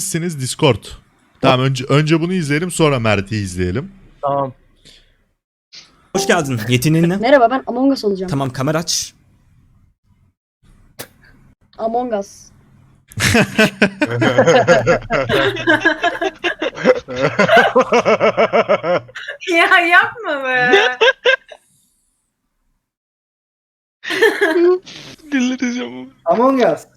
Sizsiniz Discord. Tamam önce önce bunu izleyelim sonra Mert'i izleyelim. Tamam. Hoş geldin. Yetinin ne? Merhaba ben Among Us olacağım. Tamam kamera aç. Among Us. Ya yapma be. Delireceğim. Among Us.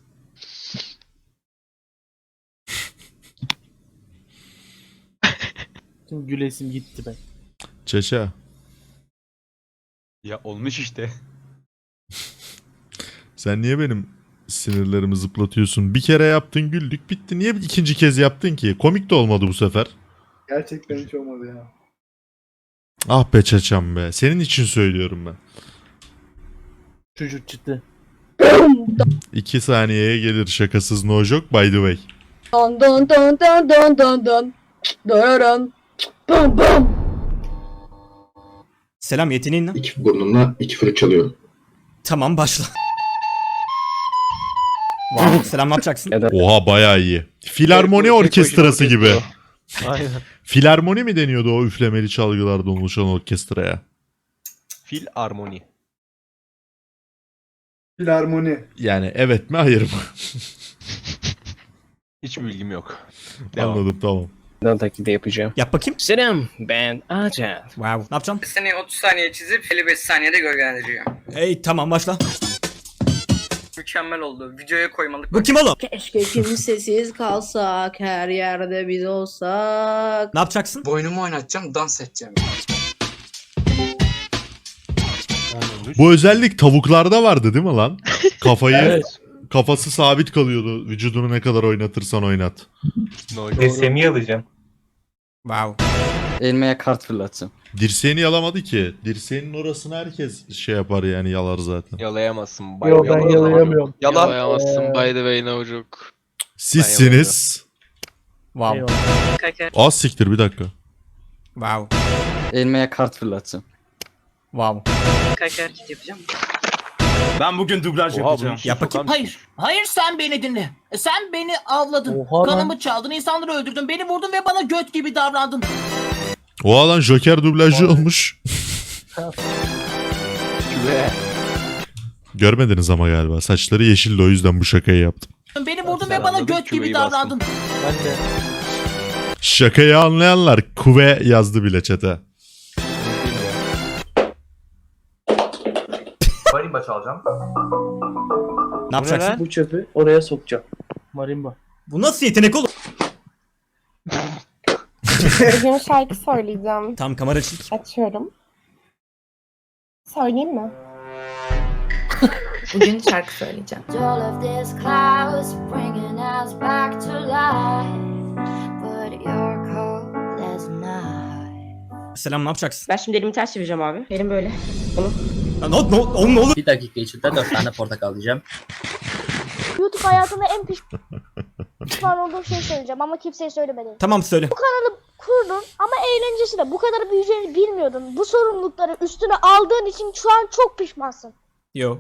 Tüm gülesim gitti be. Çeşe. Ya olmuş işte. Sen niye benim sinirlerimi zıplatıyorsun? Bir kere yaptın güldük bitti. Niye ikinci kez yaptın ki? Komik de olmadı bu sefer. Gerçekten hiç olmadı ya. Ah be çeçem be. Senin için söylüyorum ben. Çocuk çıktı. İki saniyeye gelir şakasız no joke by the way. Don don don don don don don. Dararan. Bam bam. Selam yeteneğin ne? İki burnumla iki flüt çalıyorum. Tamam başla. Wow. Selam ne yapacaksın? Oha bayağı iyi. Filarmoni orkestrası gibi. Aynen. Filarmoni mi deniyordu o üflemeli çalgılardan oluşan orkestraya? Fil armoni. Filarmoni. Yani evet mi hayır mı? Hiç bilgim yok. Devam. Anladım tamam. Dan taklidi yapacağım. Yap bakayım. Selam ben Acan. Wow. Ne yapacaksın? Seni 30 saniye çizip 55 saniyede gölgelendiriyor. Hey tamam başla. Mükemmel oldu. Videoya koymalık. Bu kim oğlum? Keşke kimsesiz kalsak. Her yerde biz olsak. Ne yapacaksın? Boynumu oynatacağım, dans edeceğim. Bu özellik tavuklarda vardı değil mi lan? Kafayı Evet. Kafası sabit kalıyordu vücudunu ne kadar oynatırsan oynat. Resemi alacağım. Wow. Elmeye kart fırlatacağım. Dirseğini yalamadı ki. Dirseğinin orasını herkes şey yapar yani yalar zaten. Yalayamazsın. bay- Yok ben yalayamıyorum. Yalan. Yalayamazsın, Ee, by the way Navcuk. Sizsiniz. Wow. Eyvallah. Az siktir bir dakika. Wow. Elmeye kart fırlatacağım. Wow. Kaker yapacağım. Ben bugün dublaj Oha, bu işi Yap bakayım. sokan- Hayır. Hayır sen beni dinle. Sen beni avladın. Oha lan. Kanımı çaldın, insanları öldürdün, beni vurdun ve bana göt gibi davrandın. O alan Joker dublajı olmuş. Ve Görmediniz ama galiba. Saçları yeşildi o yüzden bu şakayı yaptım. Beni vurdun Sen ve bana anladın, göt gibi bastın. davrandın. Ben de. Şakayı anlayanlar kuve yazdı bile çete. Marimba çalacağım. Ne yapacaksın? Bu çöpü oraya sokacağım. Marimba. Bu nasıl yetenek oğlum? Bugün şarkı söyleyeceğim. Tamam kamera açıl. Açıyorum. Söyleyeyim mi? Bugün şarkı söyleyeceğim. All of this clouds bringing us back to life. But you're cold as night. Selam ne yapacaksın? Ben şimdi elimi ters çevireceğim abi. Elim böyle. Ne olur? Bir dakika içinde 4 tane portakal diyeceğim. YouTube hayatımda en pişman olduğum şey söyleyeceğim ama kimseye söylemedim. Tamam söyle. Kurdun ama eğlencesi de bu kadar büyüyeceğini bilmiyordun. Bu sorumlulukları üstüne aldığın için şu an çok pişmansın. Yo.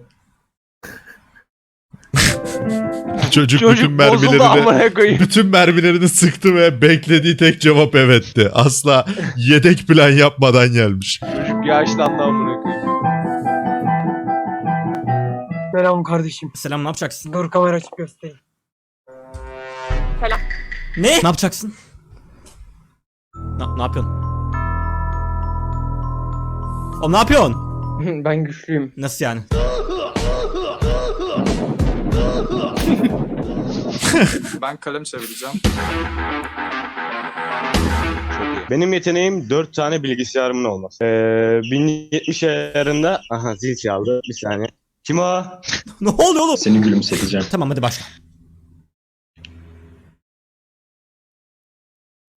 Çocuk, Çocuk bütün mermilerini bütün mermilerini sıktı ve beklediği tek cevap evetti. Asla yedek plan yapmadan gelmiş. Çocuk yaşlandı amına koyayım. Selam kardeşim. Selam ne yapacaksın? Dur kamera açıp göstereyim. Ne? Ne yapacaksın? Ne, ne yapıyorsun? Oğlum ne yapıyorsun? ben güçlüyüm. Nasıl yani? Ben kalem çevireceğim. Benim yeteneğim 4 tane bilgisayarımın olması. Ee, 1070 ayarında... Aha zil çaldı. Bir saniye. Kim o? ne oluyor oğlum? Seni gülümseteceğim. Tamam hadi başla.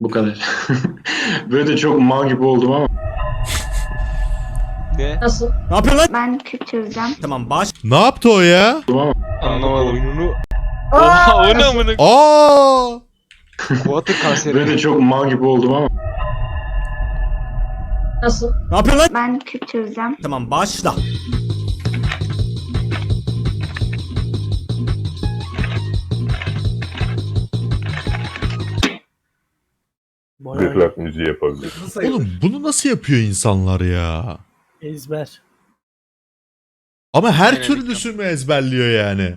Bu kadar. Böyle de çok mal gibi oldum ama. Ne? Nasıl? Ne yapıyorsun lan? Ben çözeceğim. Tamam baş. Ne yaptı o ya? Anlamadım. Oyununu... Oha o ne amına Aa! Kuatı kanseri. Böyle de çok mal gibi oldum ama. Nasıl? Ne yapıyorsun lan? Ben çözeceğim. Tamam başla. Bayağı müziği yapabilir. Oğlum bunu nasıl yapıyor insanlar ya? ezber. Ama her Aynen türlüsü mü ezberliyor yani?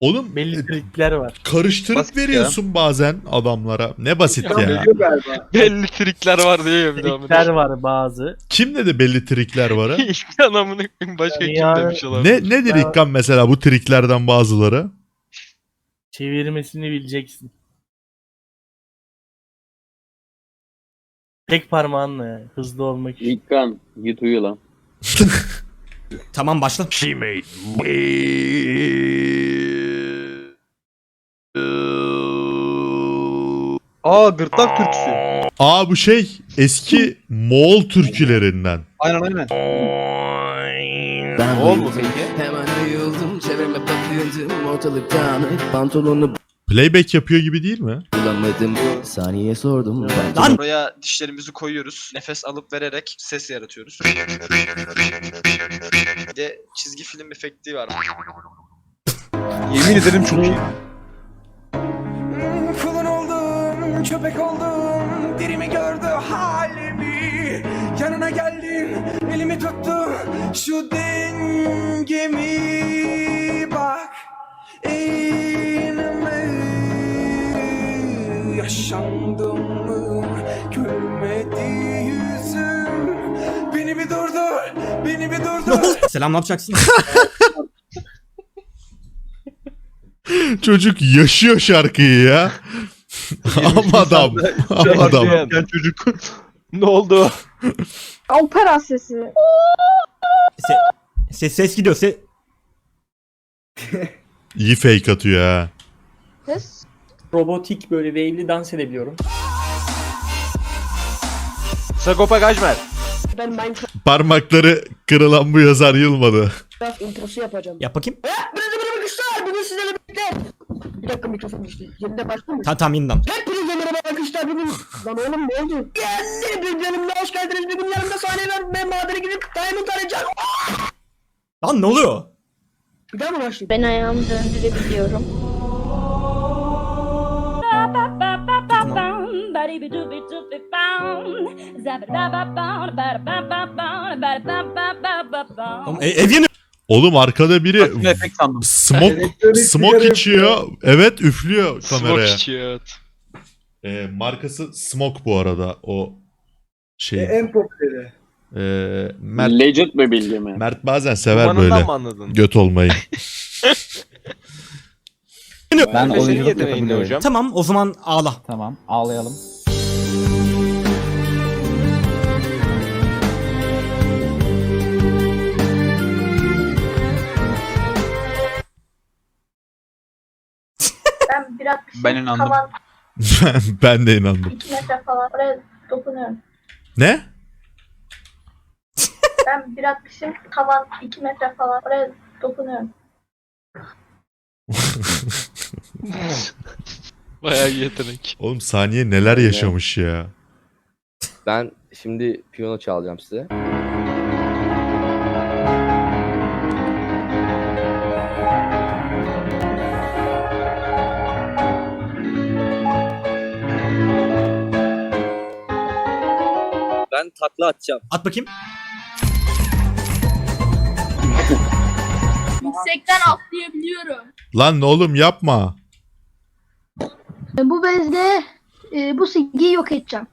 Oğlum Belli trikler var. karıştırıp Basit ya. veriyorsun bazen adamlara. Ne basit ya. Belli trikler var diyor ya bir daha. Trikler var bazı. Kim dedi belli trikler var ha? İlkan amına koyayım başka kim Yani- demiş olabilir. ne nedir İlkan mesela bu triklerden bazıları? Çevirmesini bileceksin. Tek parmağınla yani. Hızlı olmak için. İlkan git uyu lan. Tamam başla. Aa gırtlak türküsü. Aa bu şey eski Moğol türkülerinden. Aynen aynen. Ben Oğul mu peki? Hemen ayıldım çevreme bakıyordum ortalık dağınık pantolonu Playback yapıyor gibi değil mi? bulamadım saniye sordum ben Lan Buraya dişlerimizi koyuyoruz. Nefes alıp vererek ses yaratıyoruz. Bir de çizgi film efekti var. Yemin ederim çok iyi. Kulun oldum köpek oldum dirimi gördü halimi Yanına geldim elimi tuttu şu dengemi beni bir durdur selam ne yapacaksın? Çocuk yaşıyor şarkıyı ya. Ama adam. Ama adam. çocuk. ne oldu? Opera sesi. Se- ses ses gidiyor. Se İyi fake atıyor ha. Ses. Robotik böyle wave'li dans edebiliyorum. Sagopa Kajmer. Ben Minecraft Parmakları kırılan bu yazar yılmadı. introsu yapacağım. yap bakayım. Hepinize merhaba arkadaşlar. Bugün sizlerle birlikte. Bir dakika mikrofon düştü. Yerinde başka mı? Tamam tamam yeniden. Hepinize merhaba arkadaşlar. Bugün... Lan oğlum ne oldu? Geldi. Bir bölümde hoş geldiniz. Bugün yanımda sahne var. Ben madene gidip Diamond arayacağım. Lan ne oluyor? Bir daha mı başlayayım? Ben ayağımı döndürebiliyorum. Oğlum, e- ev yanıyor. Oğlum arkada biri efekt sandım. smoke, smoke içiyor. Evet üflüyor Smoke kameraya. içiyor evet. Ee, markası Smoke bu arada o şey. En popüleri. Ee, Mert, Legend mi bilgi mi? Mert bazen sever Romanından böyle mı anladın? göt olmayı. Ben Senin oyunculuk yeteneğin ne yapabiliyorum. hocam? Tamam o zaman ağla. Tamam ağlayalım. Ben biraz Ben inandım. Tavan ben, ben de inandım. 2 metre falan oraya dokunuyorum. Ne? Ben bir atmışım tavan 2 metre falan oraya dokunuyorum. Bayağı yetenek. Oğlum saniye neler yaşamış ya. Ben şimdi piyano çalacağım size. Ben takla atacağım. At bakayım. Yüksekten atlayabiliyorum. Lan oğlum yapma. Bu bezle e, bu silgiyi yok edeceğim.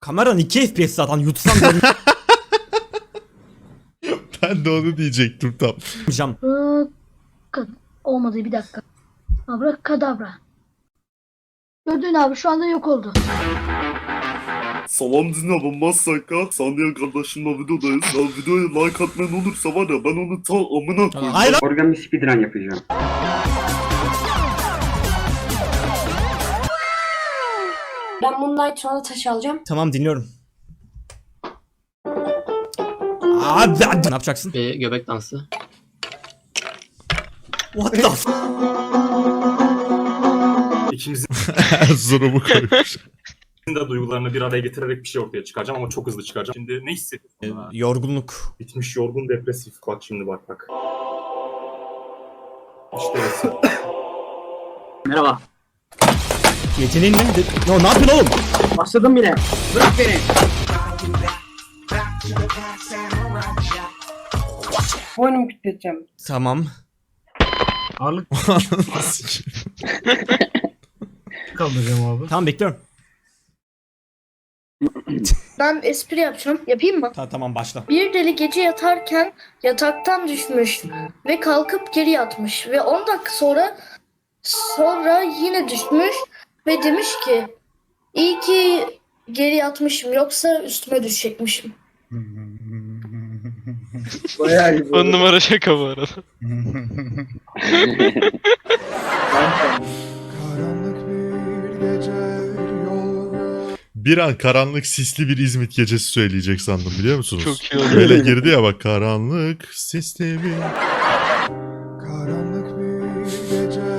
Kameran 2 FPS zaten yutsam Ben de onu diyecektim tam. dönmeyeceğim. Olmadı bir dakika. Abra kadabra. Gördün abi şu anda yok oldu. Salam dinle ben Saka. Saniye kardeşimle videodayız. Ya videoya like atmayan olursa var ya ben onu ta amına koyayım. Hayır lan. Organ bir speedrun yapacağım. Ben Moonlight sonra taş alacağım. Tamam dinliyorum. Abi ne yapacaksın? Ee, göbek dansı. What the f- İkimizin Erzurum'u koymuş. de duygularını bir araya getirerek bir şey ortaya çıkaracağım ama çok hızlı çıkaracağım. Şimdi ne hissediyorsun? Ee, yorgunluk. Bitmiş yorgun depresif. Bak şimdi bak bak. İşte. Merhaba. Yeteneğin ne? De- Ya ne yapıyorsun oğlum? Başladım bile. Bırak beni. Boynumu kütleteceğim. Tamam. Ağırlık kaldıracağım abi. Tamam bekliyorum. Ben espri yapacağım. Yapayım mı? Ta- tamam başla. Bir deli gece yatarken yataktan düşmüş ve kalkıp geri yatmış ve 10 dakika sonra sonra yine düşmüş ve demiş ki iyi ki geri yatmışım yoksa üstüme düşecekmişim. Bayağı iyi. On numara şaka bu arada. Bir an karanlık sisli bir İzmit gecesi söyleyecek sandım biliyor musunuz? Çok iyi oldu. Böyle girdi ya bak karanlık sisli bir... Karanlık bir gece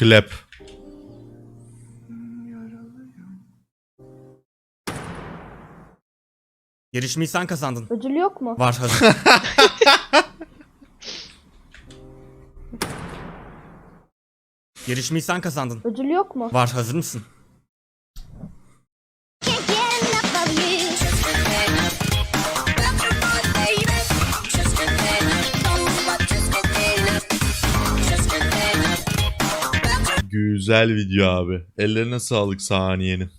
Klep. Yarışmayı sen kazandın. Ödül yok mu? Var hazır. Yarışmayı sen kazandın. Ödül yok mu? Var hazır mısın? Güzel video abi. Ellerine sağlık saniyenin.